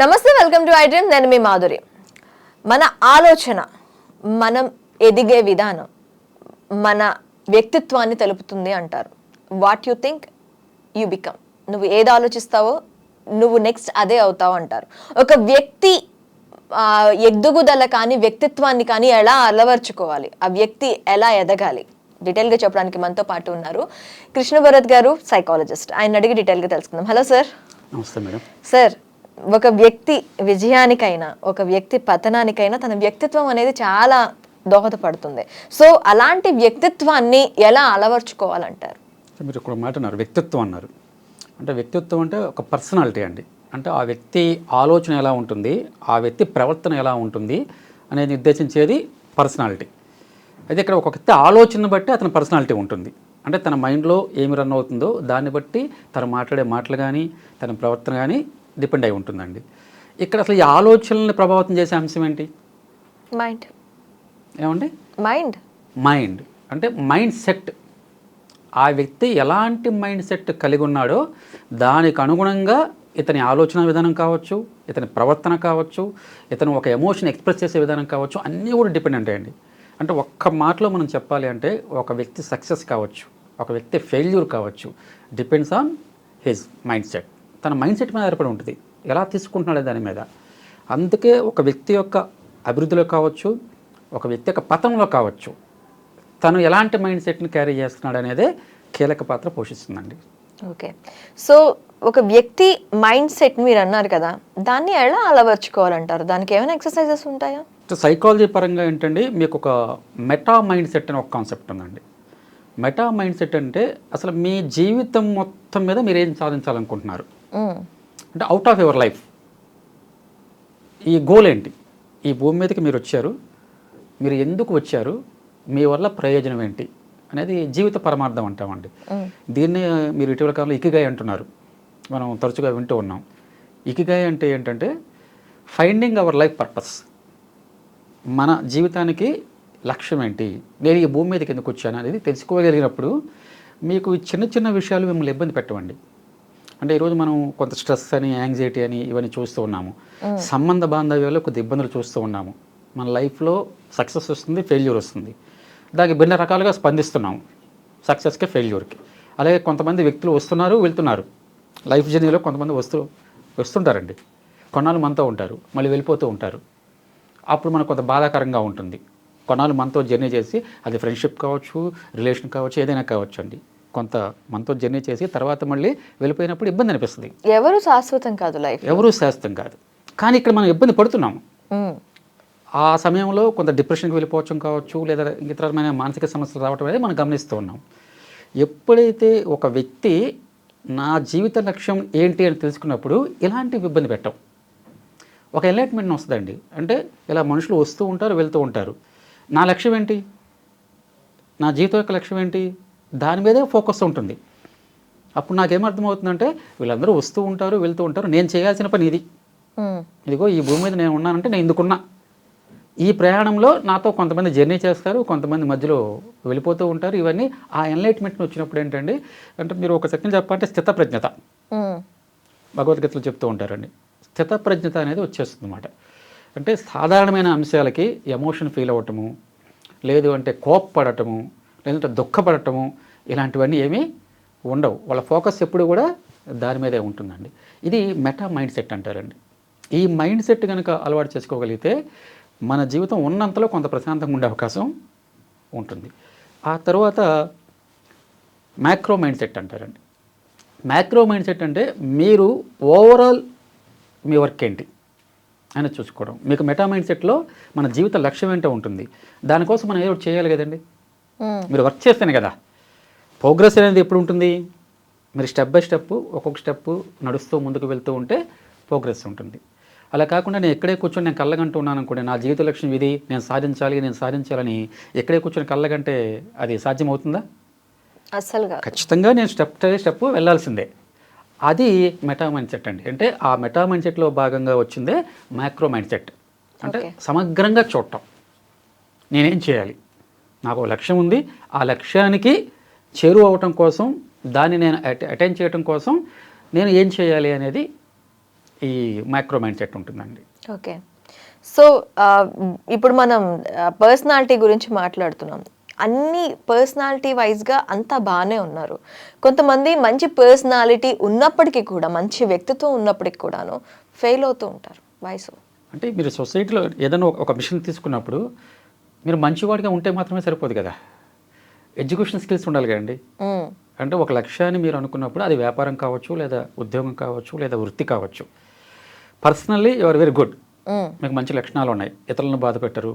నమస్తే welcome to iDream నేను మీ మాధురి. మన ఆలోచన మనం ఎదిగే విధానం మన వ్యక్తిత్వాన్ని తెలుపుతుంది అంటారు. What you think you become నువ్వు ఏది ఆలోచిస్తావో నువ్వు నెక్స్ట్ అదే అవుతావు అంటారు. ఒక వ్యక్తి ఎదుగుదల కానీ వ్యక్తిత్వాన్ని కానీ ఎలా అలవర్చుకోవాలి? ఆ వ్యక్తి ఎలా ఎదగాలి? డీటెయిల్గా చెప్పడానికి మనతో పాటు ఉన్నారు కృష్ణ భరత్ గారు సైకాలజిస్ట్ ఆయన అడిగి డీటెయిల్గా తెలుసుకుందాం. హలో సార్ నమస్తే మేడం. సార్ ఒక వ్యక్తి విజయానికైనా ఒక వ్యక్తి పతనానికైనా తన వ్యక్తిత్వం అనేది చాలా దోహదపడుతుంది. సో అలాంటి వ్యక్తిత్వాన్ని ఎలా అలవర్చుకోవాలంటారు? మీరు ఒక మాట అన్నారు వ్యక్తిత్వం అన్నారు. అంటే వ్యక్తిత్వం అంటే ఒక పర్సనాలిటీ అండి. అంటే ఆ వ్యక్తి ఆలోచన ఎలా ఉంటుంది ఆ వ్యక్తి ప్రవర్తన ఎలా ఉంటుంది అనేది నిర్దేశించేది పర్సనాలిటీ. అయితే ఇక్కడ ఒక వ్యక్తి ఆలోచన బట్టి అతని పర్సనాలిటీ ఉంటుంది. అంటే తన మైండ్లో ఏమి రన్ అవుతుందో దాన్ని బట్టి తను మాట్లాడే మాటలు కానీ తన ప్రవర్తన కానీ డిపెండ్ అయి ఉంటుందండి. ఇక్కడ అసలు ఈ ఆలోచనల్ని ప్రభావితం చేసే అంశం ఏంటి? మైండ్ ఏమండి? మైండ్ మైండ్ అంటే మైండ్ సెట్ ఆ వ్యక్తి ఎలాంటి మైండ్ సెట్ కలిగి ఉన్నాడో దానికి అనుగుణంగా ఇతని ఆలోచన విధానం కావచ్చు ఇతని ప్రవర్తన కావచ్చు ఇతను ఒక ఎమోషన్ ఎక్స్ప్రెస్ చేసే విధానం కావచ్చు అన్నీ కూడా డిపెండ్ ఉంటాయండి అంటే ఒక్క మాటలో మనం చెప్పాలి అంటే ఒక వ్యక్తి సక్సెస్ కావచ్చు ఒక వ్యక్తి ఫెయిల్యూర్ కావచ్చు depends on his mind set తన మైండ్ సెట్ మీద ఆధారపడి ఉంటుంది. ఎలా తీసుకుంటున్నాడు దాని మీద. అందుకే ఒక వ్యక్తి యొక్క అభివృద్ధిలో కావచ్చు ఒక వ్యక్తి యొక్క పతనంలో కావచ్చు తను ఎలాంటి మైండ్ సెట్ని క్యారీ చేస్తున్నాడు అనేదే కీలక పాత్ర పోషిస్తుందండి. ఓకే. సో ఒక వ్యక్తి మైండ్ సెట్ మీరు అన్నారు కదా దాన్ని ఎలా అలవర్చుకోవాలంటారు? దానికి ఏమైనా ఎక్సర్సైజెస్ ఉంటాయా? సో సైకాలజీ పరంగా ఏంటంటే మీకు ఒక మెటా మైండ్ సెట్ అని ఒక కాన్సెప్ట్ ఉందండి. మెటా మైండ్ సెట్ అంటే అసలు మీ జీవితం మొత్తం మీద మీరు ఏం సాధించాలనుకుంటున్నారు. అంటే అవుట్ ఆఫ్ యువర్ లైఫ్ ఈ గోల్ ఏంటి? ఈ భూమి మీదకి మీరు వచ్చారు. మీరు ఎందుకు వచ్చారు? మీ వల్ల ప్రయోజనం ఏంటి? అనేది జీవిత పరమార్థం అంటామండి. దీన్నే మీరు ఇటీవల కాలంలో ఇకిగాయ్ అంటున్నారు. మనం తరచుగా వింటూ ఉన్నాం. ఇకిగాయ్ అంటే ఏంటంటే ఫైండింగ్ అవర్ లైఫ్ పర్పస్ మన జీవితానికి లక్ష్యం ఏంటి? నేను ఈ భూమి మీదకి ఎందుకు వచ్చాను అనేది తెలుసుకోగలిగినప్పుడు మీకు ఈ చిన్న చిన్న విషయాలు మిమ్మల్ని ఇబ్బంది పెట్టవండి. అంటే ఈరోజు మనం కొంత స్ట్రెస్ అని యాంగ్జైటీ అని ఇవన్నీ చూస్తూ ఉన్నాము. సంబంధ బాంధవ్యాల్లో కొద్ది ఇబ్బందులు చూస్తూ ఉన్నాము. మన లైఫ్లో సక్సెస్ వస్తుంది ఫెయిల్యూర్ వస్తుంది. దానికి భిన్న రకాలుగా స్పందిస్తున్నాము సక్సెస్కి ఫెయిల్యూర్కి. అలాగే కొంతమంది వ్యక్తులు వస్తున్నారు వెళ్తున్నారు. లైఫ్ జర్నీలో కొంతమంది వస్తూ వస్తుంటారండి. కొన్నాళ్ళు మనతో ఉంటారు మళ్ళీ వెళ్ళిపోతూ ఉంటారు. అప్పుడు మనకు కొంత బాధాకరంగా ఉంటుంది. కొన్నాళ్ళు మనతో జర్నీ చేసి అది ఫ్రెండ్షిప్ కావచ్చు రిలేషన్ కావచ్చు ఏదైనా కావచ్చు అండి కొంత మనతో జర్నీ చేసి తర్వాత మళ్ళీ వెళ్ళిపోయినప్పుడు ఇబ్బంది అనిపిస్తుంది. ఎవరు శాశ్వతం కాదు లైఫ్ ఎవరూ శాస్త్రం కాదు. కానీ ఇక్కడ మనం ఇబ్బంది పడుతున్నాము. ఆ సమయంలో కొంత డిప్రెషన్కి వెళ్ళిపోవచ్చం కావచ్చు లేదా ఇతరమైన మానసిక సమస్యలు రావటం అనేది మనం గమనిస్తూ ఉన్నాం. ఎప్పుడైతే ఒక వ్యక్తి నా జీవిత లక్ష్యం ఏంటి అని తెలుసుకున్నప్పుడు ఇలాంటి ఇబ్బంది పెట్టం. ఒక ఎలైట్మెంట్ వస్తుందండి. అంటే ఇలా మనుషులు వస్తూ ఉంటారు వెళ్తూ ఉంటారు. నా లక్ష్యం ఏంటి? నా జీవితం యొక్క లక్ష్యం ఏంటి? దాని మీదే ఫోకస్ ఉంటుంది. అప్పుడు నాకేమర్థమవుతుందంటే వీళ్ళందరూ వస్తూ ఉంటారు వెళ్తూ ఉంటారు నేను చేయాల్సిన పని ఇది. ఇదిగో ఈ భూమి మీద నేను ఉన్నానంటే నేను ఇందుకున్నా ఈ ప్రయాణంలో నాతో కొంతమంది జర్నీ చేస్తారు కొంతమంది మధ్యలో వెళ్ళిపోతూ ఉంటారు. ఇవన్నీ ఆ ఎన్లైట్మెంట్ వచ్చినప్పుడు ఏంటండి అంటే మీరు ఒక సెకండ్ చెప్పాలంటే స్థితప్రజ్ఞత. భగవద్గీతలో చెప్తూ ఉంటారండి. స్థితప్రజ్ఞత అనేది వచ్చేస్తుంది అనమాట అంటే సాధారణమైన అంశాలకి ఎమోషన్ ఫీల్ అవ్వటము లేదు అంటే కోప్పడటము లేదంటే దుఃఖపడటము ఇలాంటివన్నీ ఏమీ ఉండవు. వాళ్ళ ఫోకస్ ఎప్పుడు కూడా దాని మీదే ఉంటుందండి. ఇది మెటా మైండ్ సెట్ అంటారండి. ఈ మైండ్ సెట్ కనుక అలవాటు చేసుకోగలిగితే మన జీవితం ఉన్నంతలో కొంత ప్రశాంతంగా ఉండే అవకాశం ఉంటుంది. ఆ తర్వాత మ్యాక్రో మైండ్ సెట్ అంటారండి. మ్యాక్రో మైండ్ సెట్ అంటే మీరు ఓవరాల్ మీ వర్క్ ఏంటి అని చూసుకోవడం. మీకు మెటా మైండ్ సెట్లో మన జీవిత లక్ష్యం ఏంటో ఉంటుంది. దానికోసం మనం ఏదో చేయాలి కదండి. మీరు వర్క్ చేస్తేనే కదా. ప్రోగ్రెస్ అనేది ఎప్పుడు ఉంటుంది? మీరు స్టెప్ బై స్టెప్ ఒక్కొక్క స్టెప్ నడుస్తూ ముందుకు వెళ్తూ ఉంటే ప్రోగ్రెస్ ఉంటుంది. అలా కాకుండా నేను ఎక్కడే కూర్చొని నేను కళ్ళగంటూ ఉన్నాను అనుకోండి నా జీవిత లక్ష్యం ఇది నేను సాధించాలి నేను సాధించాలని ఎక్కడే కూర్చొని కళ్ళగంటే అది సాధ్యమవుతుందా? అస్సలుగా ఖచ్చితంగా నేను స్టెప్ బై స్టెప్ వెళ్ళాల్సిందే. అది మెటా మైండ్ సెట్ అండి. అంటే ఆ మెటా మైండ్ సెట్లో భాగంగా వచ్చిందే మైక్రో మైండ్ సెట్ అంటే. సమగ్రంగా చూడటం. నేనేం చేయాలి? నాకు లక్ష్యం ఉంది. ఆ లక్ష్యానికి చేరువ అవటం కోసం దాన్ని నేను అటెండ్ చేయటం కోసం నేను ఏం చేయాలి అనేది ఈ మైక్రో మైండ్ సెట్ ఉంటుందండి. ఓకే. సో ఇప్పుడు మనం పర్సనాలిటీ గురించి మాట్లాడుతున్నాం. అన్ని పర్సనాలిటీ వైజ్గా అంతా బాగానే ఉన్నారు. కొంతమంది మంచి పర్సనాలిటీ ఉన్నప్పటికీ కూడా మంచి వ్యక్తిత్వం ఉన్నప్పటికీ కూడాను ఫెయిల్ అవుతూ ఉంటారు. వయసు అంటే మీరు సొసైటీలో ఏదైనా ఒక మిషన్ తీసుకున్నప్పుడు మీరు మంచివాడిగా ఉంటే మాత్రమే సరిపోదు కదా. ఎడ్యుకేషన్ స్కిల్స్ ఉండాలి కదండి. అంటే ఒక లక్ష్యాన్ని మీరు అనుకున్నప్పుడు అది వ్యాపారం కావచ్చు లేదా ఉద్యోగం కావచ్చు లేదా వృత్తి కావచ్చు. Personally you are very good. మీకు మంచి లక్షణాలు ఉన్నాయి. ఇతరులను బాధ పెట్టరు.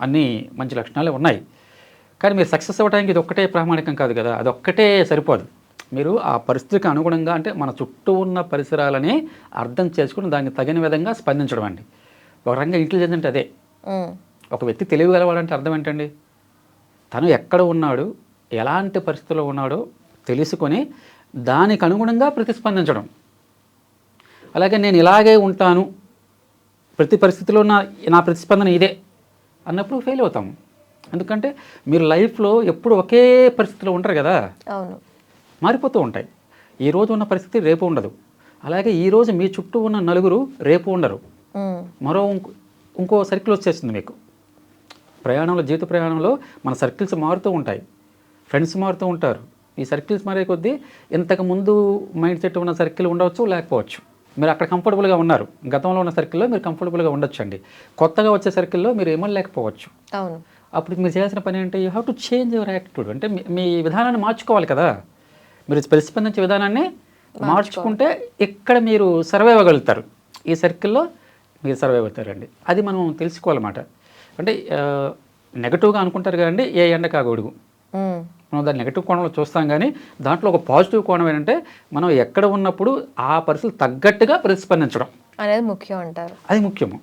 అన్నీ మంచి లక్షణాలే ఉన్నాయి. కానీ మీరు సక్సెస్ అవ్వడానికి ఇది ఒక్కటే ప్రామాణికం కాదు కదా. అది ఒక్కటే సరిపోదు. మీరు ఆ పరిస్థితికి అనుగుణంగా అంటే మన చుట్టూ ఉన్న పరిసరాలని అర్థం చేసుకుని దానికి తగిన విధంగా స్పందించడం అండి. ఒక రకంగా ఇంటెలిజెన్స్ అంటే అదే. ఒక వ్యక్తి తెలియగలవాడంటే అర్థం ఏంటండి? తను ఎక్కడ ఉన్నాడు ఎలాంటి పరిస్థితుల్లో ఉన్నాడో తెలుసుకొని దానికి అనుగుణంగా ప్రతిస్పందించడం. అలాగే నేను ఇలాగే ఉంటాను ప్రతి పరిస్థితిలో నా నా ప్రతిస్పందన ఇదే అన్నప్పుడు ఫెయిల్ అవుతాము ఎందుకంటే మీరు లైఫ్లో ఎప్పుడు ఒకే పరిస్థితిలో ఉంటారు కదా? అవును. మారిపోతూ ఉంటాయి. ఈ రోజు ఉన్న పరిస్థితి రేపు ఉండదు. అలాగే ఈ రోజు మీ చుట్టూ ఉన్న నలుగురు రేపు ఉండరు. మరో ఇంకో ఇంకో సర్కిల్ వచ్చేస్తుంది మీకు. ప్రయాణంలో జీవిత ప్రయాణంలో మన సర్కిల్స్ మారుతూ ఉంటాయి. ఫ్రెండ్స్ మారుతూ ఉంటారు. ఈ సర్కిల్స్ మారే కొద్దీ ఇంతకు ముందు మైండ్ సెట్ ఉన్న సర్కిల్ ఉండవచ్చు లేకపోవచ్చు. మీరు అక్కడ కంఫర్టబుల్గా ఉన్నారు. గతంలో ఉన్న సర్కిల్లో మీరు కంఫర్టబుల్గా ఉండొచ్చు అండి కొత్తగా వచ్చే సర్కిల్లో మీరు ఏమో లేకపోవచ్చు. అవును. అప్పుడు మీరు చేయాల్సిన పని ఏంటి? You have to change your attitude. అంటే మీ- మీ విధానాన్ని మార్చుకోవాలి కదా. మీరు ప్రతిస్పందించే విధానాన్ని మార్చుకుంటే ఇక్కడ మీరు సర్వైవ్ అవ్వగలుగుతారు. ఈ సర్కిల్లో మీరు సర్వైవ్ అవుతారండి. అది మనం తెలుసుకోవాలన్నమాట. అంటే నెగటివ్గా అనుకుంటారు కదండి ఏ ఎండ కాగొడుగు మ్మ్. మనం దాన్ని నెగటివ్ కోణంలో చూస్తాం కానీ దాంట్లో ఒక పాజిటివ్ కోణం ఏంటంటే మనం ఎక్కడ ఉన్నప్పుడు ఆ పరిస్థితులు తగ్గట్టుగా ప్రతిస్పందించడం. అనేది ముఖ్యం అంటారు. అది ముఖ్యము.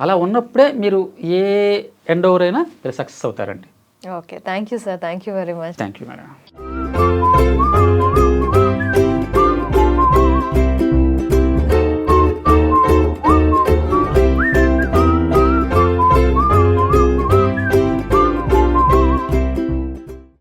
అలా ఉన్నప్పుడే మీరు ఏ ఎండ్ ఓవర్ అయినా మీరు సక్సెస్ అవుతారండి. Okay. Thank you sir. Thank you very much. Thank you madam.